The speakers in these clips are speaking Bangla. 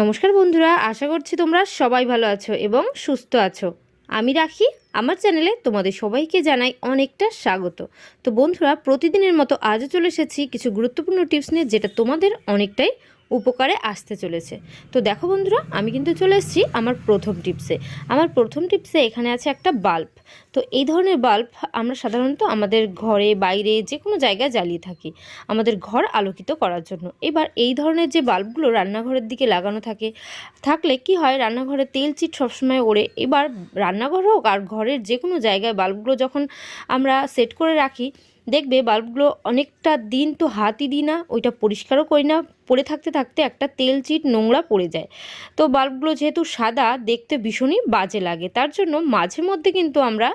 নমস্কার বন্ধুরা, আশা করছি তোমরা সবাই ভালো আছো এবং সুস্থ আছো। আমি রাখি, আমার চ্যানেলে তোমাদের সবাইকে জানাই অনেকটা স্বাগত। তো বন্ধুরা, প্রতিদিনের মতো আজও চলে এসেছি কিছু গুরুত্বপূর্ণ টিপস নিয়ে, যেটা তোমাদের অনেকটাই উপকারে আসতে চলেছে। তো দেখো বন্ধুরা, আমি কিন্তু চলে এসেছি আমার প্রথম টিপসে। আমার প্রথম টিপসে এখানে আছে একটা বাল্ব। তো এই ধরনের বাল্ব আমরা সাধারণত আমাদের ঘরে, বাইরে যে কোনো জায়গায় জ্বালিয়ে থাকি, আমাদের ঘর আলোকিত করার জন্য। এবার এই ধরনের যে বাল্বগুলো রান্নাঘরের দিকে লাগানো থাকে, থাকলে কি হয়, রান্নাঘরে তেল চিট সবসময় ওড়ে। এবার রান্নাঘর হোক আর ঘরের যে কোনো জায়গায় বাল্বগুলো যখন আমরা সেট করে রাখি দেখবে বাল্বগুলো অনেকটা দিন তো হাতই দিই না, ওইটা পরিষ্কারও করি না, পড়ে থাকতে থাকতে একটা তেল চিট নোংরা পড়ে যায়। তো বাল্বগুলো যেহেতু সাদা, দেখতে ভীষণই বাজে লাগে। তার জন্য মাঝে মধ্যে কিন্তু আমরা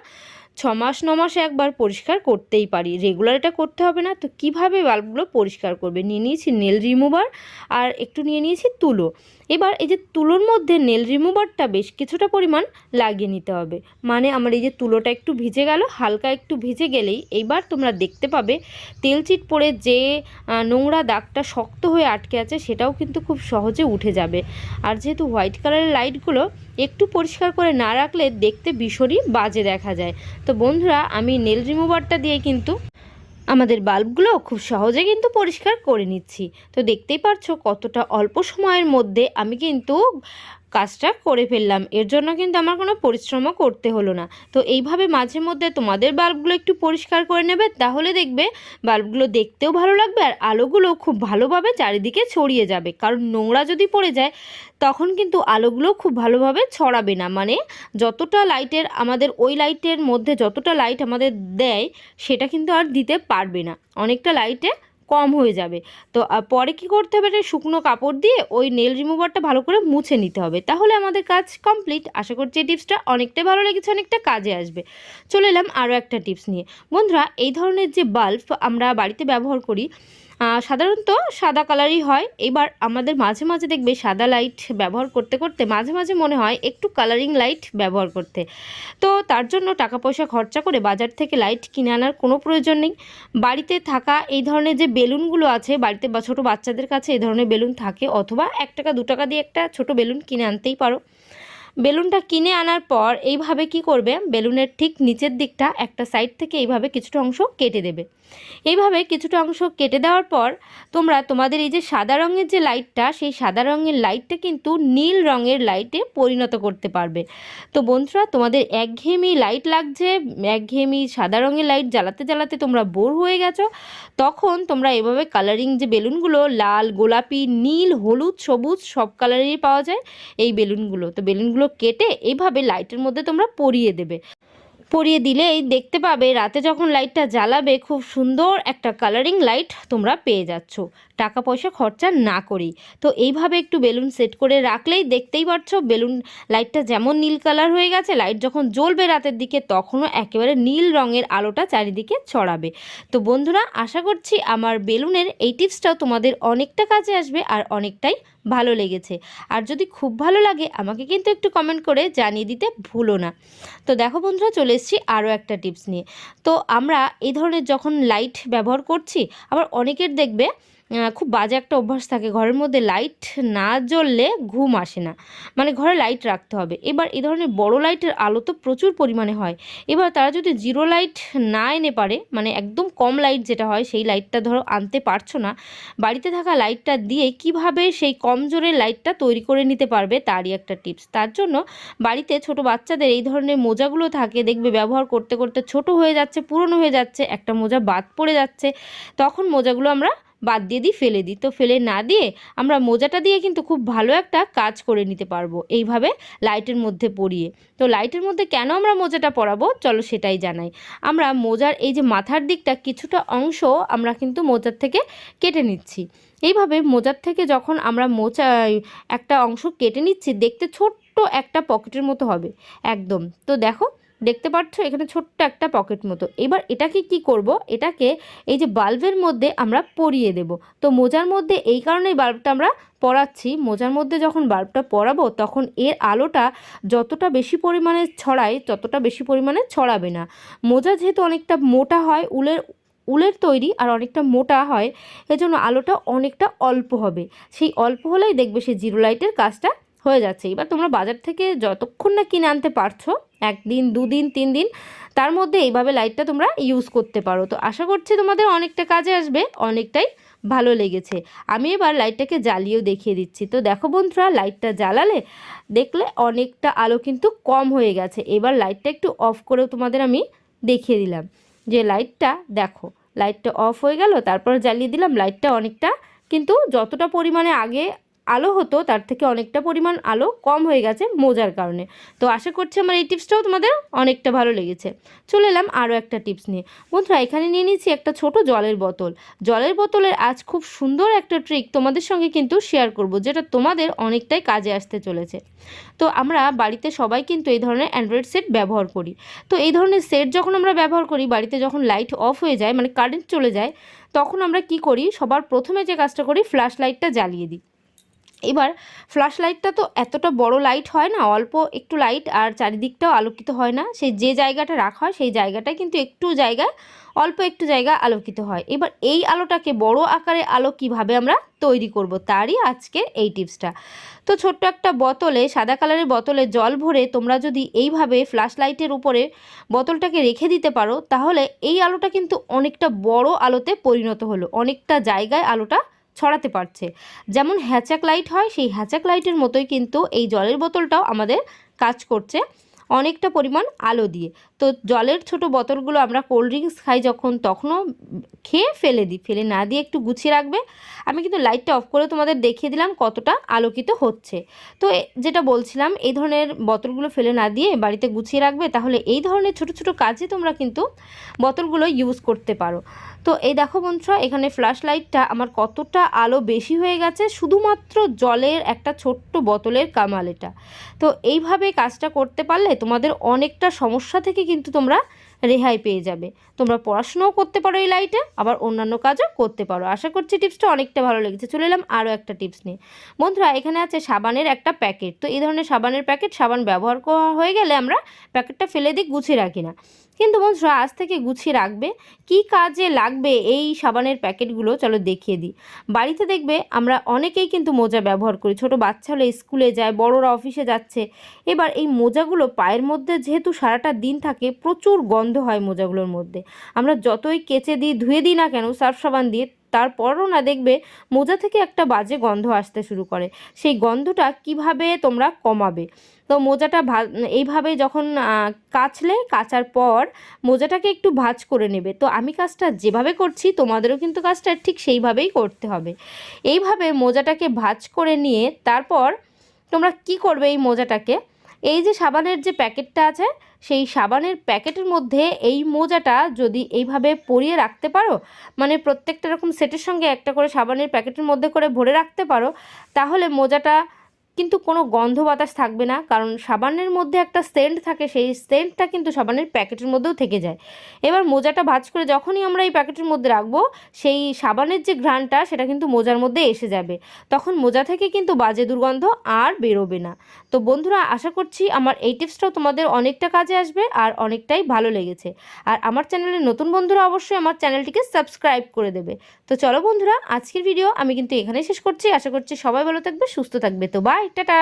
ছ মাস ন মাসে একবার পরিষ্কার করতেই পারি। রেগুলার এটা করতে হবে না। তো কীভাবে বাল্বগুলো পরিষ্কার করবে? নিয়ে নিয়েছি নেল রিমুভার আর একটু নিয়ে নিয়েছি তুলো। এবার এই যে তুলোর মধ্যে নেল রিমুভারটা বেশ কিছুটা পরিমাণ লাগিয়ে নিতে হবে। মানে আমার এই যে তুলোটা একটু ভিজে গেল, হালকা একটু ভিজে গেলেই এইবার তোমরা দেখতে পাবে, তেল চিট পড়ে যে নোংরা দাগটা শক্ত হয়ে আটকে আছে, সেটাও কিন্তু খুব সহজে উঠে যাবে। আর যেহেতু হোয়াইট কালারের লাইটগুলো একটু পরিষ্কার করে না রাখলে দেখতে ভীষণই বাজে দেখা যায়। তো বন্ধুরা, আমি নেল রিমুভারটা দিয়ে কিন্তু আমাদের বাল্বগুলো খুব সহজে কিন্তু পরিষ্কার করে নিচ্ছি। তো দেখতেই পারছ কতটা অল্প সময়ের মধ্যে আমি কিন্তু কাজটা করে ফেললাম। এর জন্য কিন্তু আমার কোনো পরিশ্রমও করতে হলো না। তো এইভাবে মাঝে মধ্যে তোমাদের বাল্বগুলো একটু পরিষ্কার করে নেবে, তাহলে দেখবে বাল্বগুলো দেখতেও ভালো লাগবে আর আলোগুলো খুব ভালোভাবে চারিদিকে ছড়িয়ে যাবে। কারণ নোংরা যদি পড়ে যায়, তখন কিন্তু আলোগুলো খুব ভালোভাবে ছড়াবে না। মানে যতটা লাইটের আমাদের ওই লাইটের মধ্যে যতটা লাইট আমাদের দেয়, সেটা কিন্তু আর দিতে পারবে না। অনেকটা লাইটে কম হয়ে যাবে। তো পরে কি করতে হবে? এটা শুকনো কাপড় দিয়ে ওই নেল রিমুভারটা ভালো করে মুছে নিতে হবে। তাহলে আমাদের কাজ কমপ্লিট আশা করছি এই টিপসটা অনেকটাই ভালো লেগেছে, অনেকটা কাজে আসবে। চলে এলাম আরও একটা টিপস নিয়ে। বন্ধুরা, এই ধরনের যে বাল্ব আমরা বাড়িতে ব্যবহার করি সাধারণত সাদা কালারই হয়। এবার আমাদের মাঝে মাঝে দেখবে সাদা লাইট ব্যবহার করতে করতে মাঝে মাঝে মনে হয় একটু কালারিং লাইট ব্যবহার করতে। তো তার জন্য টাকা পয়সা খরচা করে বাজার থেকে লাইট কিনে আনার কোনো প্রয়োজন নেই। বাড়িতে থাকা এই ধরনের যে বেলুনগুলো আছে, বাড়িতে বা ছোটো বাচ্চাদের কাছে এই ধরনের বেলুন থাকে, অথবা এক টাকা, দু টাকা দিয়ে একটা ছোট বেলুন কিনে আনতেই পারো। বেলুনটা কিনে আনার পর এইভাবে কি করবে? বেলুনের ঠিক নিচের দিকটা একটা সাইড থেকে এইভাবে কিছুটা অংশ কেটে দেবে। এইভাবে কিছুটা অংশ কেটে দেওয়ার পর তোমরা তোমাদের এই যে সাদা রঙের যে লাইটটা, সেই সাদা রঙের লাইটটা কিন্তু নীল রঙের লাইটে পরিণত করতে পারবে। তো বন্ধুরা, তোমাদের একঘেয়েমি লাইট লাগছে, একঘেয়েমি সাদা রঙের লাইট জ্বালাতে জ্বালাতে তোমরা বোর হয়ে গেছো। তখন তোমরা এভাবে কালারিং যে বেলুনগুলো, লাল, গোলাপি, নীল, হলুদ, সবুজ সব কালারেরই পাওয়া যায় এই বেলুনগুলো। তো বেলুনগুলো কেটে এইভাবে লাইটের মধ্যে তোমরা পরিয়ে দেবে। পরিয়ে দিলেই দেখতে পাবে রাতে যখন লাইটটা জ্বালাবে, খুব সুন্দর একটা কালারিং লাইট তোমরা পেয়ে যাচ্ছ। টাকা পয়সা খরচা না করেই তো এইভাবে একটু বেলুন সেট করে রাখলেই দেখতেই পাচ্ছ বেলুন লাইটটা যেমন নীল কালার হয়ে গেছে, লাইট যখন জ্বলবে রাতের দিকে তখনও একেবারে নীল রঙের আলোটা চারিদিকে ছড়াবে। তো বন্ধুরা, আশা করছি আমার বেলুনের এই টিপসটাও তোমাদের অনেকটা কাজে আসবে আর অনেকটাই ভালো লেগেছে। আর যদি খুব ভালো লাগে, আমাকে কিন্তু একটু কমেন্ট করে জানিয়ে দিতে ভুলো না। তো দেখো বন্ধুরা, চলে এসেছি আরও একটা টিপস নিয়ে। তো আমরা এই ধরনের যখন লাইট ব্যবহার করছি, আবার অনেকের দেখবে খুব বাজে একটা অভ্যাস থাকে। ঘরের মধ্যে লাইট না জ্বললে ঘুম আসে না। মানে ঘরে লাইট রাখতে হবে। এবার এ ধরনের বড় লাইটের আলো তো প্রচুর পরিমাণে হয়। এবার তারা যদি জিরো লাইট না এনে পারে মানে একদম কম লাইট যেটা হয়, সেই লাইটটা ধরো আনতে পারছ না, বাড়িতে থাকা লাইটটা দিয়ে কীভাবে সেই কম জোরের লাইটটা তৈরি করে নিতে পারবে তারই একটা টিপস তার জন্য বাড়িতে ছোট বাচ্চাদের এই ধরনের মোজাগুলো থাকে, দেখবে ব্যবহার করতে করতে ছোট হয়ে যাচ্ছে, পুরনো হয়ে যাচ্ছে, একটা মোজা বাদ পড়ে যাচ্ছে। তখন মোজাগুলো আমরা বাদ দিয়ে দিই, ফেলে দিই। তো ফেলে না দিয়ে আমরা মোজাটা দিয়ে কিন্তু খুব ভালো একটা কাজ করে নিতে পারব এইভাবে লাইটের মধ্যে পরিয়ে। তো লাইটের মধ্যে কেন আমরা মোজাটা পরাবো? চলো সেটাই জানাই। আমরা মোজার এই যে মাথার দিকটা কিছুটা অংশ আমরা কিন্তু মোজার থেকে কেটে নিচ্ছি। এইভাবে মোজার থেকে যখন আমরা মোজা একটা অংশ কেটে নিচ্ছি, দেখতে ছোট্ট একটা পকেটের মতো হবে। একদম। তো দেখো দেখতে পাচ্ছ? এখানে ছোট্ট একটা পকেট মতো। এবার এটাকে কি করব? এটাকে এই যে বাল্বের মধ্যে আমরা পরিয়ে দেব। তো মোজার মধ্যে এই কারণেই বাল্বটা আমরা পরাচ্ছি। মোজার মধ্যে যখন বাল্বটা পরাবো, তখন এর আলোটা যতটা বেশি পরিমাণে ছড়ায়, ততটা বেশি পরিমাণে ছড়াবে না। মোজা যেহেতু অনেকটা মোটা হয়, উলের উলের তৈরি আর অনেকটা মোটা হয়, এজন্য আলোটা অনেকটা অল্প হবে। সেই অল্প হলেই দেখবে সেই জিরো লাইটের কাজটা হয়ে যাচ্ছে। এবার তোমরা বাজার থেকে যতক্ষণ না কিনে আনতে পারছ একদিন, দুদিন তিন দিন তার মধ্যে এইভাবে লাইটটা তোমরা ইউজ করতে পারো। তো আশা করছি তোমাদের অনেকটা কাজে আসবে, অনেকটাই ভালো লেগেছে। আমি এবার লাইটটাকে জ্বালিয়েও দেখিয়ে দিচ্ছি। তো দেখো বন্ধুরা লাইটটা জ্বালালে দেখলে অনেকটা আলো কিন্তু কম হয়ে গেছে। এবার লাইটটা একটু অফ করেও তোমাদের আমি দেখিয়ে দিলাম যে লাইটটা দেখো লাইটটা অফ হয়ে গেল, তারপর জ্বালিয়ে দিলাম লাইটটা অনেকটা কিন্তু যতটা পরিমাণে আগে আলো হতো, তার থেকে অনেকটা পরিমাণ আলো কম হয়ে গেছে মোজার কারণে। তো আশা করছি আমার এই টিপসটাও তোমাদের অনেকটা ভালো লেগেছে। চলে এলাম আরও একটা টিপস নিয়ে। বন্ধুরা, এখানে নিয়ে নিয়েছি একটা ছোট জলের বোতল। জলের বোতলের আজ খুব সুন্দর একটা ট্রিক তোমাদের সঙ্গে কিন্তু শেয়ার করব, যেটা তোমাদের অনেকটাই কাজে আসতে চলেছে। তো আমরা বাড়িতে সবাই কিন্তু এই ধরনের অ্যান্ড্রয়েড সেট ব্যবহার করি। তো এই ধরনের সেট যখন আমরা ব্যবহার করি, বাড়িতে যখন লাইট অফ হয়ে যায় মানে কারেন্ট চলে যায়, তখন আমরা কি করি? সবার প্রথমে যে কাজটা করি ফ্ল্যাশ লাইটটা জ্বালিয়ে দিই। এবার ফ্ল্যাশ লাইটটা তো এতটা বড় লাইট হয় না, অল্প একটু লাইট আর চারিদিকটাও আলোকিত হয় না। সেই যে জায়গাটা রাখা হয় সেই জায়গাটায় কিন্তু একটু জায়গায়, অল্প একটু জায়গা আলোকিত হয়। এবার এই আলোটাকে বড় আকারে আলো কীভাবে আমরা তৈরি করব তারই আজকের এই টিপসটা তো ছোট্ট একটা বোতলে, সাদা কালারের বোতলে জল ভরে তোমরা যদি এইভাবে ফ্ল্যাশ লাইটের উপরে বোতলটাকে রেখে দিতে পারো, তাহলে এই আলোটা কিন্তু অনেকটা বড় আলোতে পরিণত হলো। অনেকটা জায়গায় আলোটা ছড়াতে পারছে। যেমন হ্যাচাক লাইট হয়, সেই হ্যাচাক লাইটের মতোই কিন্তু এই জলের বোতলটাও আমাদের কাজ করছে অনেকটা পরিমাণ আলো দিয়ে। তো জলের ছোট বোতলগুলো আমরা কোল্ড ড্রিঙ্কস খাই যখন, তখনও খেয়ে ফেলে দিই ফেলে না দিয়ে একটু গুছিয়ে রাখবে। আমি কিন্তু লাইটটা অফ করে তোমাদের দেখিয়ে দিলাম কতটা আলোকিত হচ্ছে। তো যেটা বলছিলাম, এই ধরনের বোতলগুলো ফেলে না দিয়ে বাড়িতে গুছিয়ে রাখবে, তাহলে এই ধরনের ছোট ছোট কাজে তোমরা কিন্তু বোতলগুলো ইউজ করতে পারো। তো এই দেখো বন্ধুরা, এখানে ফ্ল্যাশ লাইটটা আমার কতটা আলো বেশি হয়ে গেছে, শুধুমাত্র জলের একটা ছোট্ট বোতলের কামাল এটা তো এইভাবে কাজটা করতে পারলে তোমাদের অনেকটা সমস্যা থেকে কিন্তু তোমরা রেহাই পেয়ে যাবে। তোমরা পড়াশোনাও করতে পারো এই লাইটে আবার অন্যান্য কাজও করতে পারো। আশা করছি টিপসটা অনেকটা ভালো লেগেছে। চলে এলাম আরও একটা টিপস নিয়ে। বন্ধুরা, এখানে আছে সাবানের একটা প্যাকেট। তো এই ধরনের সাবানের প্যাকেট সাবান ব্যবহার করা হয়ে গেলে আমরা প্যাকেটটা ফেলে দিই, গুছিয়ে রাখি না। কিন্তু বন্ধুরা, আজ থেকে গুছিয়ে রাখবে। কি কাজে লাগবে এই সাবানের প্যাকেটগুলো চলো দেখিয়ে দিই। বাড়িতে দেখবে আমরা অনেকেই কিন্তু মোজা ব্যবহার করি। ছোট বাচ্চা হলে স্কুলে যায়, বড়রা অফিসে যাচ্ছে। এবার এই মোজাগুলো পায়ের মধ্যে, যেহেতু সারাটা দিন থাকে, প্রচুর গন্ধ হয় মোজাগুলোর মধ্যে। আমরা যতই কেচে দিই, ধুয়ে দিই না কেন, সার্ফ সাবান দিয়ে তারপরও না দেখবে মোজা থেকে একটা বাজে গন্ধ আসতে শুরু করে। সেই গন্ধটা কীভাবে তোমরা কমাবে? তো মোজাটা ভা, এইভাবে যখন কাচলে, কাচার পর মোজাটাকে একটু ভাজ করে নেবে। তো আমি কাজটা যেভাবে করছি, তোমাদেরও কিন্তু কাজটা ঠিক সেইভাবেই করতে হবে। এইভাবে মোজাটাকে ভাজ করে নিয়ে তারপর তোমরা কি করবে এই মোজাটাকে? এই যে সাবানের যে প্যাকেটটা আছে, সেই সাবানের প্যাকেটের মধ্যে এই মোজাটা যদি এইভাবে পরিয়ে রাখতে পারো মানে প্রত্যেকটা রকম সেটের সঙ্গে একটা করে সাবানের প্যাকেটের মধ্যে করে ভরে রাখতে পারো, তাহলে মোজাটা কিন্তু কোনো গন্ধ বাতাস থাকবে না, কারণ সাবানের মধ্যে একটা সেন্ট থাকে, সেই সেন্টটা কিন্তু সাবানের প্যাকেটের মধ্যেও থেকে যায়। এবার মোজাটা ভাজ করে যখনই আমরা এই প্যাকেটের মধ্যে রাখব, সেই সাবানের যে ঘ্রাণটা, সেটা কিন্তু মোজার মধ্যে এসে যাবে। তখন মোজা থেকে কিন্তু বাজে দুর্গন্ধ আর বেরোবে না। তো বন্ধুরা, আশা করছি আমার এই টিপসটাও তোমাদের অনেকটা কাজে আসবে আর অনেকটাই ভালো লেগেছে। আর আমার চ্যানেলের নতুন বন্ধুরা অবশ্যই আমার চ্যানেলটিকে সাবস্ক্রাইব করে দেবে। তো চলো বন্ধুরা, আজকের ভিডিও আমি কিন্তু এখানেই শেষ করছি। আশা করছি সবাই ভালো থাকবে, সুস্থ থাকবে। তো বাই টাটা